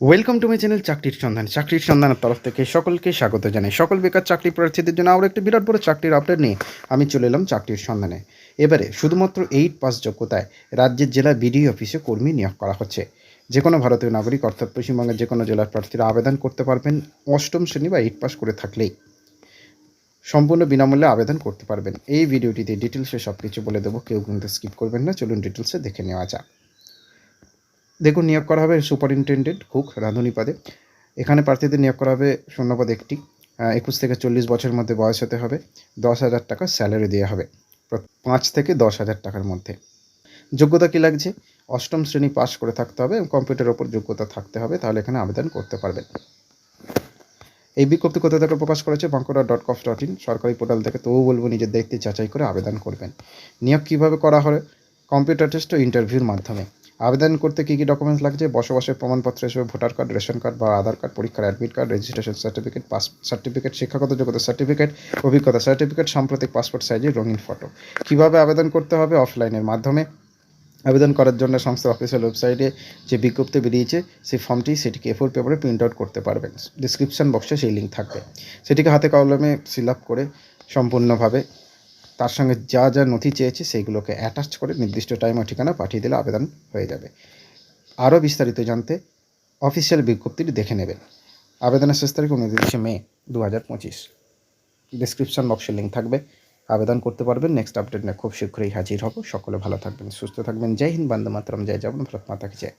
Welcome to my channel চাকরির সন্ধান চাকরির সন্ধানের তরফ থেকে সকলকে স্বাগত জানাই। সকল বেকার চাকরি প্রার্থীদের জন্য আরও একটি বিরাট বড় চাকরির আপডেট নিয়ে আমি চলে এলাম চাকরির সন্ধানে এবারে শুধুমাত্র এইট পাস যোগ্যতায় রাজ্যের জেলা বিডিও অফিসে কর্মী নিয়োগ করা হচ্ছে। যে কোনো ভারতীয় নাগরিক, অর্থাৎ পশ্চিমবঙ্গের যে কোনো জেলার প্রার্থীরা আবেদন করতে পারবেন অষ্টম শ্রেণি বা এইট পাস করে থাকলেই। সম্পূর্ণ বিনামূল্যে আবেদন করতে পারবেন। এই ভিডিওটিতে ডিটেলসে সব কিছু বলে দেবো। কেউ কিন্তু স্কিপ করবেন না। চলুন ডিটেলসে দেখে নেওয়া যাক। দেখুন, নিয়োগ করা হবে সুপারিনটেন্ডেন্ট কুক রাঁধুনি পদে। এখানে প্রার্থীদের নিয়োগ করা হবে শূন্যপদ একটি। একুশ থেকে চল্লিশ বছরের মধ্যে বয়স হতে হবে। দশ হাজার টাকা স্যালারি দেওয়া হবে। পাঁচ থেকে দশ হাজার টাকার মধ্যে। যোগ্যতা কী লাগছে? অষ্টম শ্রেণি পাস করে থাকতে হবে এবং কম্পিউটারের ওপর যোগ্যতা থাকতে হবে, তাহলে এখানে আবেদন করতে পারবেন। এই বিজ্ঞপ্তি কোথা থেকে প্রকাশ করেছে? বাঁকুড়া ডট কফ ডট ইন, সরকারি পোর্টাল থেকে তবুও বলব, নিজের দায়িত্বে যাচাই করে আবেদন করবেন। নিয়োগ কীভাবে করা হয়? কম্পিউটার টেস্ট ও ইন্টারভিউর মাধ্যমে। আবেদন করতে কী কী ডকুমেন্টস লাগছে? বসবাসের প্রমাণপত্র হিসেবে ভোটার কার্ড, রেশন কার্ড বা আধার কার্ড, পরীক্ষার admit card registration certificate pass certificate শিক্ষাগত যোগ্যতা সার্টিফিকেট অভিজ্ঞতা সার্টিফিকেট সাম্প্রতিক পাসপোর্ট সাইজের রঙিন ফটো কীভাবে আবেদন করতে হবে? অফলাইনের মাধ্যমে। আবেদন করার জন্য সংস্থার অফিসিয়াল ওয়েবসাইটে যে বিজ্ঞপ্তি বেরিয়েছে, সেই ফর্মটি সেটিকে এ ফোর পেপারে প্রিন্ট আউট করতে পারবেন। ডিসক্রিপশন বক্সে সেই লিঙ্ক থাকবে। সেটিকে হাতে কলমে ফিল আপ করে সম্পূর্ণভাবে তার সঙ্গে যা যা নথি চেয়েছে সেইগুলোকে অ্যাটাচ করে নির্দিষ্ট টাইম ও ঠিকানা পাঠিয়ে দিলে আবেদন হয়ে যাবে। আরও বিস্তারিত জানতে অফিসিয়াল বিজ্ঞপ্তিটি দেখে নেবেন। আবেদনের শেষ তারিখ উনত্রিশে মে দু হাজার পঁচিশ ডিসক্রিপশন বক্সে লিঙ্ক থাকবে। আবেদন করতে পারবেন। নেক্সট আপডেট নিয়ে খুব শীঘ্রই হাজির হব। সকলে ভালো থাকবেন, সুস্থ থাকবেন। জয় হিন্দ, বন্দে মাতরম। জয় জগন্নাথ। মাতা কি জয়।